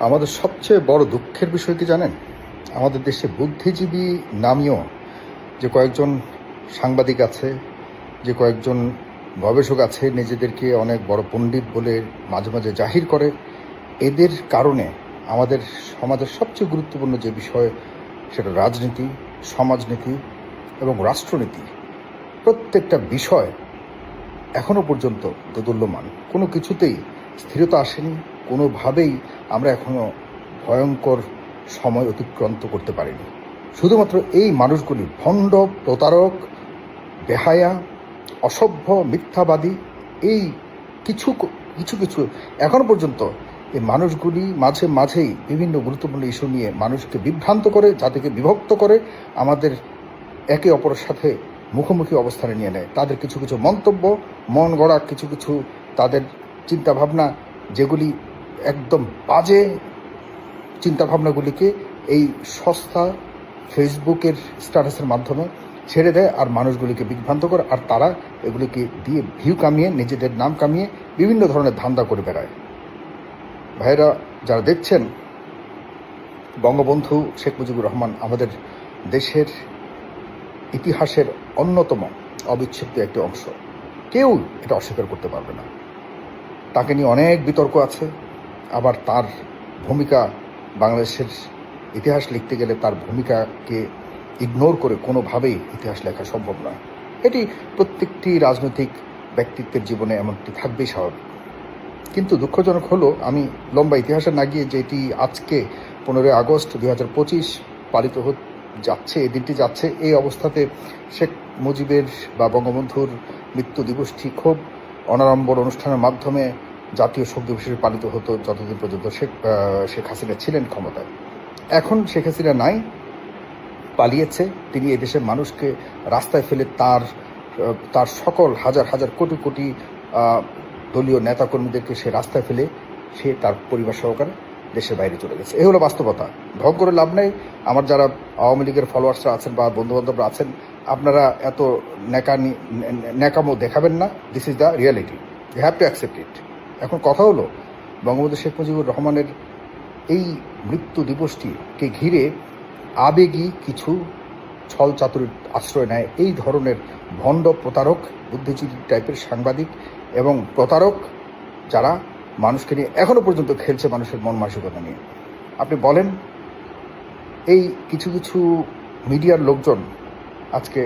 আমাদের সবচেয়ে বড় দুঃখের বিষয় কি জানেন? আমাদের দেশে বুদ্ধিজীবী নামীয় যে কয়েকজন সাংবাদিক আছে, যে কয়েকজন গবেষক আছে, নিজেদেরকে অনেক বড় পণ্ডিত বলে মাঝে মাঝে জাহির করে, এদের কারণে আমাদের সমাজের সবচেয়ে গুরুত্বপূর্ণ যে বিষয় সেটা রাজনীতি, সমাজনীতি এবং রাষ্ট্রনীতি। প্রত্যেকটা বিষয় এখনও পর্যন্ত দোদুল্যমান। কোনো কিছুতেই স্থিরতা আসেনি। কোনোভাবেই আমরা এখনও ভয়ঙ্কর সময় অতিক্রান্ত করতে পারিনি। শুধুমাত্র এই মানুষগুলি ভণ্ড, প্রতারক, বেহায়া, অসভ্য, মিথ্যাবাদী, এই কিছু কিছু কিছু এখনও পর্যন্ত এই মানুষগুলি মাঝে মাঝেই বিভিন্ন গুরুত্বপূর্ণ ইস্যু নিয়ে মানুষকে বিভ্রান্ত করে, জাতিকে বিভক্ত করে আমাদের একে অপরের সাথে মুখোমুখি অবস্থানে নিয়ে নেয়। তাদের কিছু কিছু মন্তব্য, মন গড়া কিছু কিছু তাদের চিন্তাভাবনা, যেগুলি একদম বাজে চিন্তাভাবনাগুলিকে এই সস্তা ফেসবুকের স্ট্যাটাসের মাধ্যমে ছেড়ে দেয় আর মানুষগুলিকে বিভ্রান্ত করে, আর তারা এগুলিকে দিয়ে ভিউ কামিয়ে, নিজেদের নাম কামিয়ে বিভিন্ন ধরনের ধান্দা করে বেড়ায়। ভাইরা যারা দেখছেন, বঙ্গবন্ধু শেখ মুজিবুর রহমান আমাদের দেশের ইতিহাসের অন্যতম অবিচ্ছেদ্য একটি অংশ। কেউ এটা অস্বীকার করতে পারবে না। তাকে নিয়ে অনেক বিতর্ক আছে। আবার তার ভূমিকা বাংলাদেশের ইতিহাস লিখতে গেলে তার ভূমিকাকে ইগনোর করে কোনোভাবেই ইতিহাস লেখা সম্ভব নয়। এটি প্রত্যেকটি রাজনৈতিক ব্যক্তিত্বের জীবনে এমনটি থাকবেই স্বাভাবিক। কিন্তু দুঃখজনক হলো, আমি লম্বা ইতিহাসে না গিয়ে যেটি আজকে, পনেরোই আগস্ট দুই হাজার পঁচিশ পালিত হতে, যাচ্ছে, এই দিনটি যাচ্ছে, এই অবস্থাতে শেখ মুজিবের বা বঙ্গবন্ধুর মৃত্যু দিবসটি খুব অনাড়ম্বর অনুষ্ঠানের মাধ্যমে জাতীয় শোক দিবস হিসেবে পালিত হতো যতদিন পর্যন্ত শেখ শেখ হাসিনা ছিলেন ক্ষমতায়। এখন শেখ হাসিনা নাই, পালিয়েছে। তিনি এদেশের মানুষকে রাস্তায় ফেলে তার তার সকল হাজার হাজার কোটি কোটি দলীয় নেতাকর্মীদেরকে সে রাস্তায় ফেলে সে তার পরিবার সহকারে দেশের বাইরে চলে গেছে। এ হলো বাস্তবতা। ঢং করে লাভ নেই। আমার যারা আওয়ামী লীগের ফলোয়ার্সরা আছেন বা বন্ধুবান্ধবরা আছেন, আপনারা এত ন্যাকানি ন্যাকামো দেখাবেন না। This is the reality you have to accept it এখন কথা হলো, বঙ্গবন্ধু শেখ মুজিবুর রহমানের এই মৃত্যু দিবসটিকে ঘিরে আবেগী কিছু ছল চাতুরির আশ্রয় নেয় এই ধরনের ভণ্ড প্রতারক, বুদ্ধিজীবী টাইপের সাংবাদিক এবং প্রতারক যারা মানুষকে নিয়ে এখনও পর্যন্ত খেলছে মানুষের মন মানসিকতা নিয়ে আপনি বলেন, এই কিছু কিছু মিডিয়ার লোকজন আজকে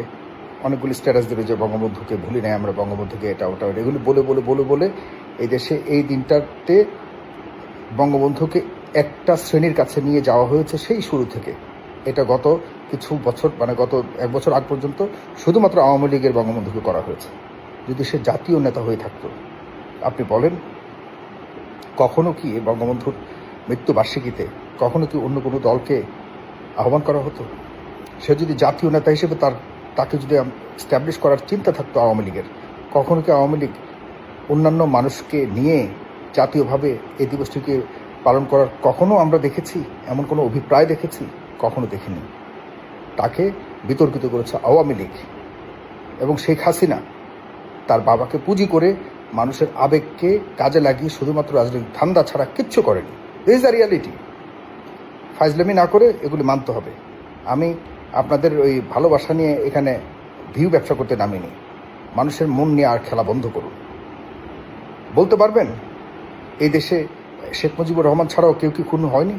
অনেকগুলি স্ট্যাটাস দেবে যে বঙ্গবন্ধুকে ভুলি নাই, আমরা বঙ্গবন্ধুকে এটা ওটা। এগুলি বলে বলে বলে বলে এই দেশে এই দিনটাতে বঙ্গবন্ধুকে একটা শ্রেণির কাছে নিয়ে যাওয়া হয়েছে সেই শুরু থেকে। এটা গত কিছু বছর মানে গত এক বছর আগ পর্যন্ত শুধুমাত্র আওয়ামী লীগের বঙ্গবন্ধুকে করা হয়েছে। যদি সে জাতীয় নেতা হয়ে থাকতো, আপনি বলেন, কখনো কি বঙ্গবন্ধুর মৃত্যুবার্ষিকীতে কখনো কি অন্য কোনো দলকে আহ্বান করা হতো? সে যদি জাতীয় নেতা হিসেবে তার, তাকে যদি স্ট্যাবলিশ করার চিন্তা থাকতো আওয়ামী লীগের, কখনো কি আওয়ামী লীগ অন্যান্য মানুষকে নিয়ে জাতীয়ভাবে এই দিবসটিকে পালন করার কখনো আমরা দেখেছি? এমন কোনো অভিপ্রায় দেখেছি? কখনো দেখিনি। তাকে বিতর্কিত করেছে আওয়ামী লীগ এবং শেখ হাসিনা। তার বাবাকে পুঁজি করে মানুষের আবেগকে কাজে লাগিয়ে শুধুমাত্র রাজনৈতিক ধান্দা ছাড়া কিচ্ছু করেনি। দিস দ্য রিয়ালিটি ফাইজলামি না করে এগুলি মানতে হবে। আমি আপনাদের ওই ভালোবাসা নিয়ে এখানে ভিউ ব্যবসা করতে নামিনি। মানুষের মন নিয়ে আর খেলা বন্ধ করুন। বলতে পারবেন? এই দেশে শেখ মুজিবুর রহমান ছাড়াও কেউ কি খুন হয়নি?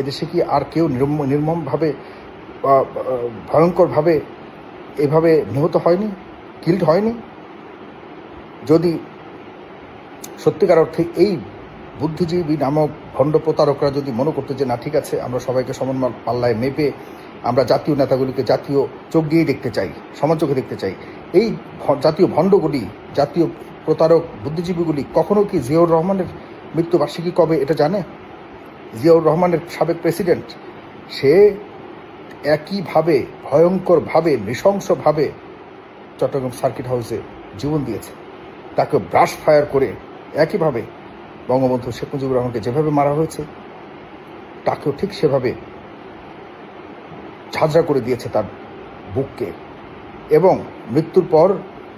এদেশে কি আর কেউ নির্ম, নির্মমভাবে ভয়ঙ্করভাবে এভাবে নিহত হয়নি? কিল্ড হয়নি? যদি সত্যিকার অর্থে এই বুদ্ধিজীবী নামক ভণ্ড প্রতারকরা যদি মনে করতো যে, না, ঠিক আছে, আমরা সবাইকে সমান পাল্লায় মেপে আমরা জাতীয় নেতাগুলিকে জাতীয় চোখ দিয়েই দেখতে চাই সমান চোখে দেখতে চাই। এই জাতীয় ভণ্ডগুলি, জাতীয় প্রতারক বুদ্ধিজীবীগুলি কখনো কি জিয়াউর রহমানের মৃত্যুবার্ষিকী কবে এটা জানে? জিয়াউর রহমানের সাবেক প্রেসিডেন্ট, সে একইভাবে, ভয়ঙ্করভাবে, নৃশংসভাবে চট্টগ্রাম সার্কিট হাউসে জীবন দিয়েছে। তাকে ব্রাশ ফায়ার করে একইভাবে বঙ্গবন্ধু শেখ মুজিবুর রহমানকে যেভাবে মারা হয়েছে, তাকেও ঠিক সেভাবে ঝাঁঝরা করে দিয়েছে তার বুককে। এবং মৃত্যুর পর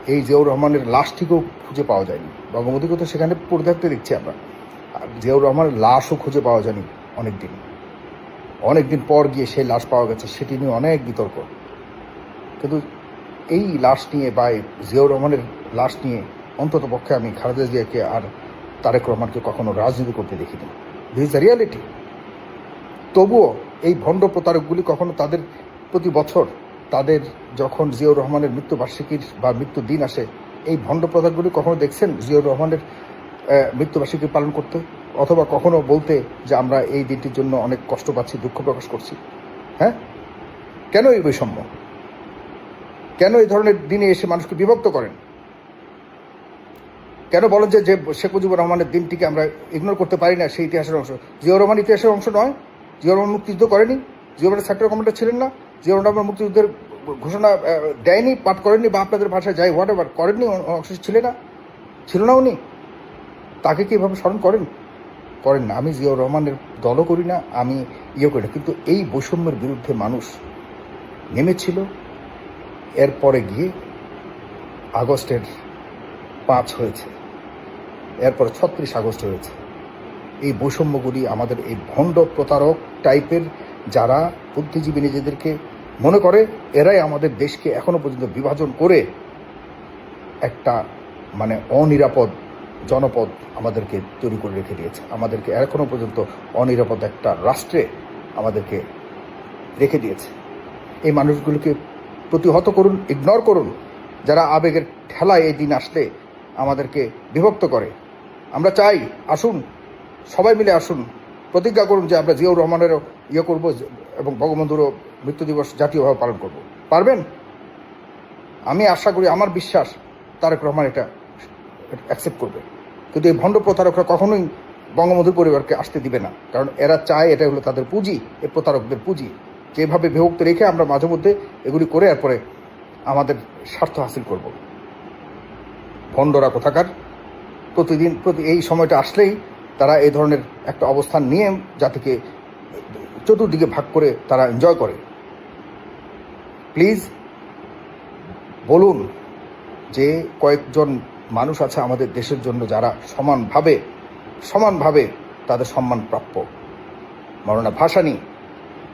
এই জিয়াউর রহমানের লাশটিকেও খুঁজে পাওয়া যায়নি। বঙ্গবন্ধুকে তো সেখানে পড়ে থাকতে দেখছি আমরা। আর জিয়াউর রহমানের লাশও খুঁজে পাওয়া যায়নি অনেক দিন অনেক দিন পর গিয়ে সেই লাশ পাওয়া গেছে, সেটি নিয়ে অনেক বিতর্ক। কিন্তু এই লাশ নিয়ে বা জিয়াউর রহমানের লাশ নিয়ে অন্তত পক্ষে আমি খালেদা জিয়াকে আর তারেক রহমানকে কখনো রাজনীতি করতে দেখিনি। দিস দ্য রিয়ালিটি তবুও এই ভণ্ড প্রতারকগুলি কখনো তাদের প্রতি বছর তাদের যখন জিয়াউর রহমানের মৃত্যুবার্ষিকীর বা মৃত্যুর দিন আসে, এই ভণ্ড প্রধানগুলি কখনো দেখছেন জিয়াউর রহমানের মৃত্যুবার্ষিকী পালন করতে? অথবা কখনো বলতে যে আমরা এই দিনটির জন্য অনেক কষ্ট পাচ্ছি, দুঃখ প্রকাশ করছি? হ্যাঁ? কেন এই বৈষম্য? কেন এই ধরনের দিনে এসে মানুষকে বিভক্ত করেন? কেন বলেন যে যে শেখ মুজিবুর রহমানের দিনটিকে আমরা ইগনোর করতে পারি না, সেই ইতিহাসের অংশ? জিয়াউর রহমান ইতিহাসের অংশ নয়। জিয়াউর রহমান মুক্তিযুদ্ধ করেনি। জিয়াউর রহমান সেক্টর কমান্ডার ছিলেন না। জিয়াউর রহমান মুক্তিযুদ্ধের ঘোষণা দেয়নি, পাঠ করেননি, বা আপনাদের ভাষায় যাই হোয়াট এভার করেননি অংশ ছিলেন না। ছিল না উনি। তাকে কি এভাবে স্মরণ করেন? করেন না। আমি জিয়াউর রহমানের দলও করি না, আমি ইয়ে করি না। কিন্তু এই বৈষম্যের বিরুদ্ধে মানুষ নেমেছিল। এরপরে গিয়ে আগস্টের পাঁচ হয়েছে। এরপর ছত্রিশ আগস্ট হয়েছে। এই বৈষম্যগুলি আমাদের এই ভণ্ড প্রতারক টাইপের যারা বুদ্ধিজীবী নিজেদেরকে মনে করে, এরাই আমাদের দেশকে এখনও পর্যন্ত বিভাজন করে একটা মানে অনিরাপদ জনপদ আমাদেরকে তৈরি করে রেখে দিয়েছে। আমাদেরকে এখনও পর্যন্ত অনিরাপদ একটা রাষ্ট্রে আমাদেরকে রেখে দিয়েছে। এই মানুষগুলোকে প্রতিহত করুন ইগনোর করুন। যারা আবেগের ঠেলায় এই দিন আসলে আমাদেরকে বিভক্ত করে। আমরা চাই, আসুন, সবাই মিলে আসুন। প্রতিজ্ঞা করুন যে আমরা জিয়াউর রহমানেরও ইয়ে করব এবং বঙ্গবন্ধুরও মৃত্যু দিবস জাতীয়ভাবে পালন করব। পারবেন? আমি আশা করি, আমার বিশ্বাস তারেক রহমান এটা অ্যাকসেপ্ট করবে। কিন্তু এই ভণ্ড প্রতারকরা কখনোই বঙ্গবন্ধুর পরিবারকে আসতে দিবে না। কারণ এরা চায় এটা হলো তাদের পুঁজি এই প্রতারকদের পুঁজি। যেভাবে বিভক্ত রেখে আমরা মাঝে মধ্যে এগুলি করে এরপরে আমাদের স্বার্থ হাসিল করব। ভণ্ডরা কোথাকার? প্রতিদিন, প্রতি এই সময়টা আসলেই তারা এই ধরনের একটা অবস্থান নিয়ে জাতিকে চতুর্দিকে ভাগ করে তারা এনজয় করে। প্লিজ বলুন যে কয়েকজন মানুষ আছে আমাদের দেশের জন্য যারা সমানভাবে সমানভাবে তাদের সম্মান প্রাপ্য। মরনা ভাসানী,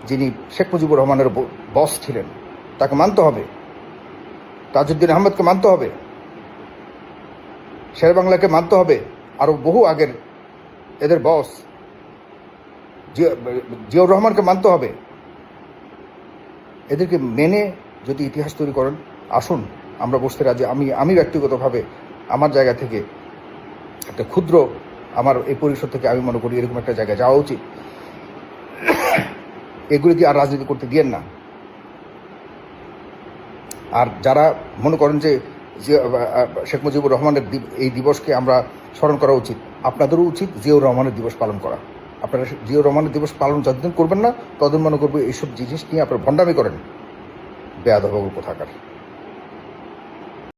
যিনি শেখ মুজিবুর রহমানের বস ছিলেন, তাকে মানতে হবে। তাজউদ্দিন আহমেদকে মানতে হবে। শের বাংলাকে মানতে হবে। আরও বহু আগের এদের বস জিয়াউর রহমানকে মানতে হবে। এদেরকে মেনে যদি ইতিহাস তৈরি করেন, আসুন, আমরা বসতে রাজি। আমি আমি ব্যক্তিগতভাবে আমার জায়গা থেকে একটা ক্ষুদ্র আমার এই পরিষদ থেকে আমি মনে করি এরকম একটা জায়গায় যাওয়া উচিত। এগুলি দিয়ে আর রাজনীতি করতে দিয়েন না। আর যারা মনে করেন যে শেখ মুজিবুর রহমানের এই দিবসকে আমরা স্মরণ করা উচিত, আপনাদেরও উচিত জিয়াউর রহমানের দিবস পালন করা। আপনারা জিও রহমানের দিবস পালন যতদিন করবেন না, ততদিন মনে করব এইসব জিনিস নিয়ে আপনারা ভণ্ডামি করেন। বেয়াদবাবু কোথাকার।